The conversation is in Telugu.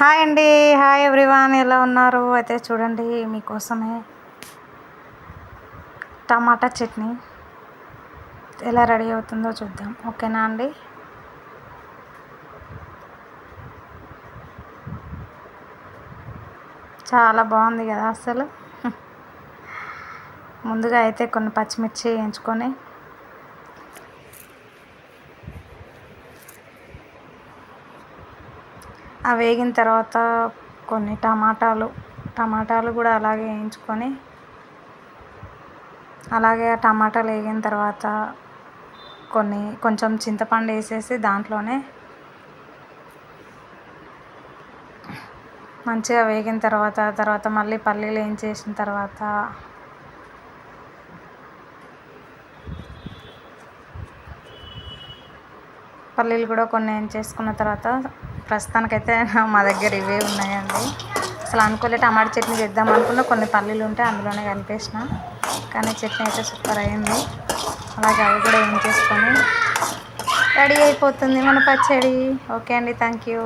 హాయ్ అండి. Hi everyone. ఎలా ఉన్నారు? అయితే చూడండి మీకోసమే టమాటా చట్నీ ఎలా రెడీ అవుతుందో చూద్దాం. ఓకేనా అండి? చాలా బాగుంది కదా అసలు. ముందుగా అయితే కొన్ని పచ్చిమిర్చి వేయించుకొని అవి వేగిన తర్వాత కొన్ని టమాటాలు టమాటాలు కూడా అలాగే వేయించుకొని అలాగే ఆ టమాటాలు వేగిన తర్వాత కొన్ని కొంచెం చింతపండు వేసేసి దాంట్లోనే మంచిగా వేగిన తర్వాత తర్వాత మళ్ళీ పల్లీలు వేయించేసిన తర్వాత పల్లీలు కూడా కొన్ని వేయించేసుకున్న తర్వాత ప్రస్తుతానికైతే మా దగ్గర ఇవే ఉన్నాయండి. అసలు అనుకోలే టమాటా చట్నీ చేద్దాం అనుకున్న కొన్ని పల్లీలు ఉంటే అందులోనే కలిపేసిన. కానీ చట్నీ అయితే సూపర్ అయింది. అలాగే అవి కూడా ఏం చేసుకొని రెడీ అయిపోతుంది మన పచ్చడి. ఓకే అండి థ్యాంక్ యూ.